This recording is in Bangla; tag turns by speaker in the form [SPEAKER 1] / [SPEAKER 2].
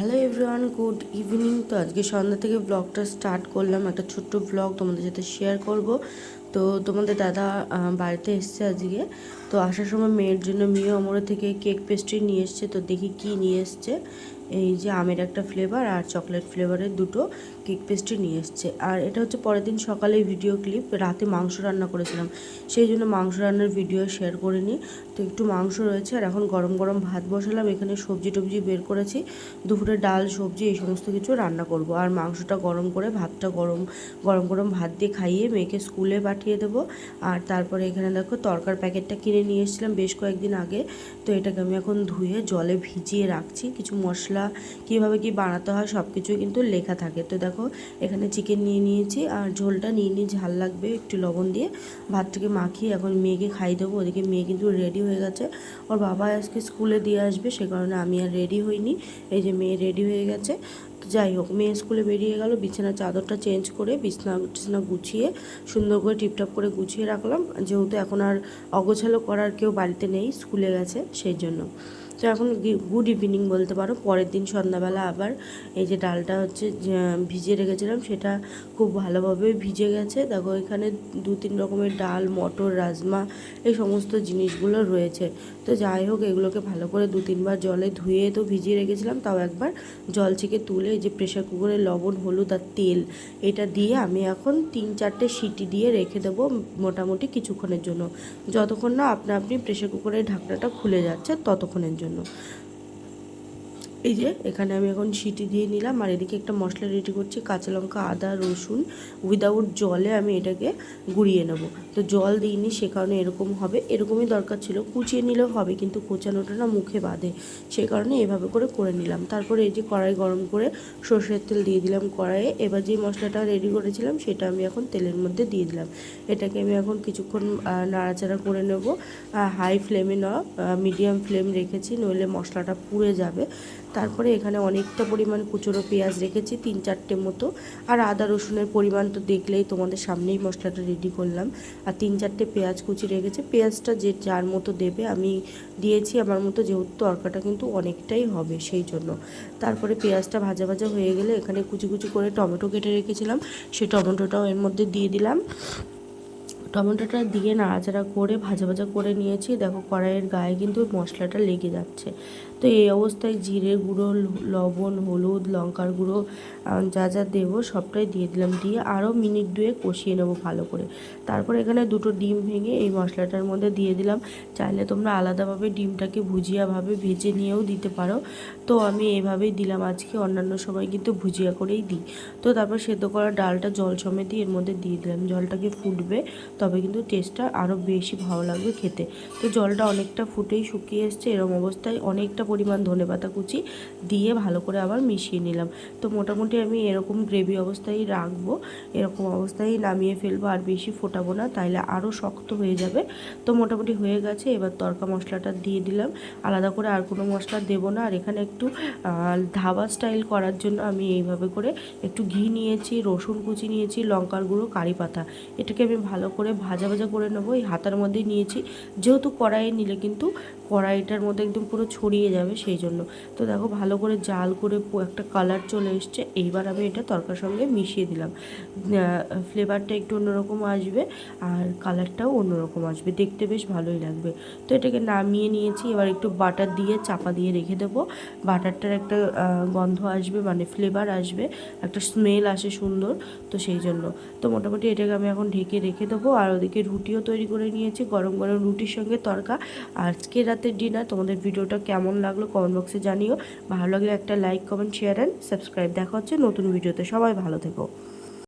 [SPEAKER 1] হ্যালো এভরিওয়ান গুড ইভিনিং তো আজকে সন্ধ্যা থেকে ব্লগটা স্টার্ট করলাম, একটা ছোট্ট ব্লগ তোমাদের সাথে শেয়ার করব। তো তোমাদের দাদা বাড়িতে এসছে আজকে। তো আসার সময় মেয়ের জন্য মিও আমরে থেকে কেক পেস্ট্রি নিয়ে এসছে, তো দেখি কি নিয়ে এসছে। এই যে আমের একটা ফ্লেভার আর চকলেট ফ্লেভারের দুটো কেক পেস্ট্রি নিয়ে এসছে। আর এটা হচ্ছে পরের দিন সকালে ভিডিও ক্লিপ রাতে মাংস রান্না করেছিলাম। সেই জন্য মাংস রান্নার ভিডিও শেয়ার করিনি। তো একটু মাংস রয়েছে আর এখন গরম গরম ভাত বসালাম। এখানে সবজি টবজি বের করেছি। দুপুরে ডাল, সবজি এই সমস্ত কিছু রান্না করব। আর মাংসটা গরম করে ভাতটা গরম গরম গরম ভাত দিয়ে খাইয়ে মেয়েকে স্কুলে পাঠিয়ে দেবো। আর তারপরে এখানে দেখো তরকার প্যাকেটটা কিনে নিয়ে এসেছিলাম বেশ কয়েকদিন আগে। তো এটাকে আমি এখন ধুয়ে জলে ভিজিয়ে রাখছি। কিছু মশলা কীভাবে কি বানাতে হয় সব কিছুই কিন্তু লেখা থাকে। তো দেখো, এখানে চিকেন নিয়ে নিয়েছি আর ঝোলটা নিয়ে নিয়ে ঝাল লাগবে, একটু লবণ দিয়ে। ভাতটাকে মাখিয়ে এখন মেয়েকে খাই দেবো। ওদিকে মেয়ে কিন্তু রেডি হয়ে গেছে। ওর বাবা আজকে স্কুলে দিয়ে আসবে, সে কারণে আমি আর রেডি হইনি। এই যে মেয়ে রেডি হয়ে গেছে। যাই হোক, মেয়ে স্কুলে বেরিয়ে গেল, বিছানার চাদরটা চেঞ্জ করে বিছনা টিছনা গুছিয়ে সুন্দর করে টিপটপ করে গুছিয়ে রাখলাম। যেহেতু এখন আর অগোছালো করার কেউ বাড়িতে নেই স্কুলে গেছে, সেই জন্য। তো এখন গুড ইভিনিং বলতে পারো। পরের দিন সন্ধ্যাবেলা আবার এই যে ডালটা হচ্ছে ভিজিয়ে রেখেছিলাম, সেটা খুব ভালোভাবে ভিজে গেছে। দেখো, এখানে দু তিন রকমের ডাল, মটর, রাজমা, এই সমস্ত জিনিসগুলো রয়েছে। তো যাই হোক, এগুলোকে ভালো করে দু তিনবার জলে ধুয়ে তো ভিজিয়ে রেখেছিলাম। তাও একবার জল থেকে তুলে যে প্রেশার কুকারে লবণ, হলুদ আর তেল, এটা দিয়ে আমি এখন তিন চারটে সিটি দিয়ে রেখে দেবো মোটামুটি কিছুক্ষণের জন্য। যতক্ষণ না আপনা আপনি প্রেশার কুকারের ঢাকনাটা খুলে যাচ্ছে, ততক্ষণের জন্য। এই যে, এখানে আমি এখন সিটি দিয়ে নিলাম, আর এদিকে একটা মশলা রেডি করছি, কাঁচা লঙ্কা, আদা, রসুন উইদাউট জলে আমি এটাকে গুঁড়িয়ে নেব। তো জল দিইনি, সে কারণে এরকম হবে। এরকমই দরকার ছিল। কুচিয়ে নিলেও হবে, কিন্তু কোচানোটা না মুখে বাঁধে। সে কারণে এভাবে করে করে নিলাম। তারপরে এই যে কড়াই গরম করে সর্ষের তেল দিয়ে দিলাম কড়াইয়ে। এবার যে মশলাটা রেডি করেছিলাম, সেটা আমি এখন তেলের মধ্যে দিয়ে দিলাম। এটাকে আমি এখন কিছুক্ষণ নাড়াচাড়া করে নেব। হাই ফ্লেমে না মিডিয়াম ফ্লেম রেখেছি, নইলে মশলাটা পুড়ে যাবে। তারপরে এখানে অনেকটা পরিমাণ কুচোরো পেঁয়াজ রেখেছি, তিন চারটে মতো। আর আদা রসুনের পরিমাণ তো দেখলেই তোমাদের সামনেই মশলাটা রেডি করলাম। আর তিন চারটে পেঁয়াজ কুচি রেখেছে। পেঁয়াজটা যে যার মতো দেবে, আমি দিয়েছি। আমার মতো যেহেতু তরকাটা কিন্তু অনেকটাই হবে সেই জন্য। তারপরে পেঁয়াজটা ভাজা ভাজা হয়ে গেলে এখানে কুচি কুচি করে টমেটো কেটে রেখেছিলাম। সেই টমেটোটাও এর মধ্যে দিয়ে দিলাম। টমেটোটা দিয়ে নাড়াচাড়া করে ভাজা ভাজা করে নিয়েছি। দেখো কড়াইয়ের গায়ে কিন্তু মশলাটা লেগে যাচ্ছে। তো এই অবস্থায় জিরে গুঁড়ো, লবণ, হলুদ, লঙ্কার গুঁড়ো যা যা দেবো সবটাই দিয়ে দিলাম। দিয়ে আরও মিনিট দুয়ে কষিয়ে নেব ভালো করে। তারপর এখানে দুটো ডিম ভেঙে এই মশলাটার মধ্যে দিয়ে দিলাম। চাইলে তোমরা আলাদাভাবে ডিমটাকে ভুজিয়াভাবে ভেজে নিয়েও দিতে পারো। তো আমি এভাবেই দিলাম আজকে। অন্যান্য সময় কিন্তু ভুজিয়া করেই দিই। তো তারপর সেদ্ধ করা ডালটা জল সমেত এর মধ্যে দিয়ে দিলাম। জলটাকে ফুটবে। তবে কিন্তু টেস্টটা আরও বেশি ভালো লাগবে খেতে। তো জলটা অনেকটা ফুটেই শুকিয়ে এসছে এরকম অবস্থায় অনেকটা পরিমাণ ধনেপাতা কুচি দিয়ে ভালো করে আবার মিশিয়ে নিলাম। তো মোটামুটি আমি এরকম গ্রেভি অবস্থায় রাখব, এরকম অবস্থায় নামিয়ে ফেলব, আর বেশি ফোটাবো না, তাইলে আরও শক্ত হয়ে যাবে। তো মোটামুটি হয়ে গেছে, এবার তরকা মশলাটা দিয়ে দিলাম। আলাদা করে আর কোনো মশলা দেবো না, আর এখানে একটু ধাবা স্টাইল করার জন্য আমি এইভাবে করে একটু ঘি নিয়েছি, রসুন কুচি নিয়েছি, লঙ্কার গুঁড়ো, কারি পাতা। এটাকে আমি ভালো করে ভাজা ভাজা করে নেব, এই হাতার মধ্যেই নিয়েছি। যেহেতু কড়াইয়ে নিলে কিন্তু কড়াইটার মধ্যে একদম পুরো ছড়িয়ে যাবে সেই জন্য। তো দেখো ভালো করে জাল করে একটা কালার চলে এসছে, এইবার আমি এটা তরকার সঙ্গে মিশিয়ে দিলাম। ফ্লেভারটা একটু অন্যরকম আসবে আর কালারটাও অন্যরকম আসবে, দেখতে বেশ ভালোই লাগবে। তো এটাকে নামিয়ে নিয়েছি, এবার একটু বাটার দিয়ে চাপা দিয়ে রেখে দেবো। বাটারটার একটা গন্ধ আসবে মানে ফ্লেভার আসবে, একটা স্মেল আসে সুন্দর, তো সেই জন্য। তো মোটামুটি এটাকে আমি এখন ঢেকে রেখে দেবো আর ওদিকে রুটিও তৈরি করে নিয়েছি, গরম গরম রুটির সঙ্গে তরকা। আজকে রাতের ডিনার, তোমাদের ভিডিওটা কেমন লাগল কমেন্ট বক্সে জানিও। ভালো লাগলে একটা like, comment share and subscribe দেখা হচ্ছে নতুন ভিডিওতে। সবাই ভালো থেকো।